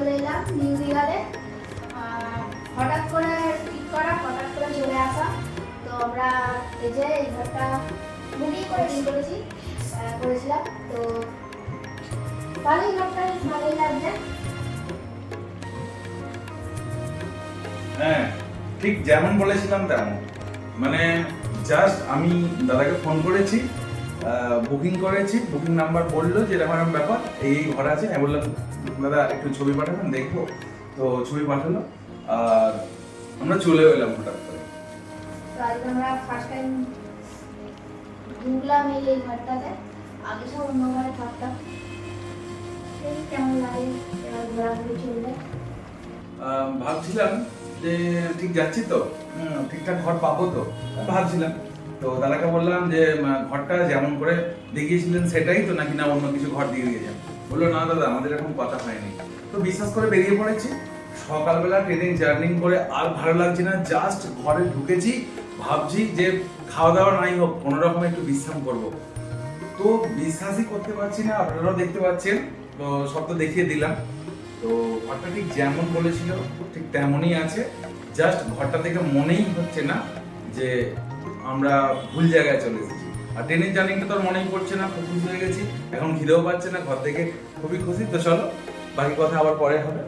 চলে এলাম নিউ দীঘাতে হঠাৎ করে ঠিক করা, হঠাৎ করে চলে আসা। তো আমরা এই যে এই ঘরটা বুকিং করে দিন করেছি করেছিলাম। তো ভালোই ঘরটা, ভালোই লাগছে। হ্যাঁ ঠিক যেমন বলেছিলাম তেমন। মানে জাস্ট আমি দাদাকে ফোন করেছি বুকিং করেছি বুকিং নাম্বার বলল যে এরকম এরকম ব্যাপার এই এই ঘর আছে আমি বললাম দাদা একটু ছবি পাঠাবেন দেখব। তো ছবি পাঠালো আর আমরা চলে এলাম হঠাৎ করে। তো আজকে আমরা ফার্স্ট টাইম ঢুকলাম এই এই ঘরটাতে আগে সব অন্য ঘরে থাকতাম কেমন লাগে এবার ঘোরাঘুরি চলবে। আহ, ভাবছিলাম যে ঠিক যাচ্ছি তো ঠিকঠাক ঘর পাবো তো ভাবছিলাম। তো দাদাকে বললাম যে ঘরটা যেমন করে দেখিয়েছিলেন সেটাই তো নাকি না অন্য কিছু ঘর দিয়ে দিয়েছেন বলল, না দাদা, আমাদের এরকম কথা হয়নি। তো বিশ্বাস করে বেরিয়ে পড়েছি। সকালবেলা ট্রেনিং জার্নিং করে আর ভালো লাগছে না, জাস্ট ঘরে ঢুকেছি, ভাবছি যে খাওয়া দাওয়া নাই হোক, কোনো রকম একটু বিশ্রাম করব। তো বিশ্বাসই করতে পারছি না, আপনারাও দেখতে পাচ্ছেন, তো সব তো দেখিয়ে দিলাম। তো ঘরটা ঠিক যেমন বলেছিল, ঠিক তেমনই আছে, জাস্ট ঘরটা দেখে মনেই হচ্ছে না যে আমরা ভুল জায়গায় চলে এসেছি। আর ট্রেনের জার্নিটা তো মনেই পড়ছে না, খুব খুশি হয়ে গেছি। এখন খিদেও পাচ্ছে না, ঘর থেকে খুবই খুশি। তো চলো, বাকি কথা আবার পরে হবে।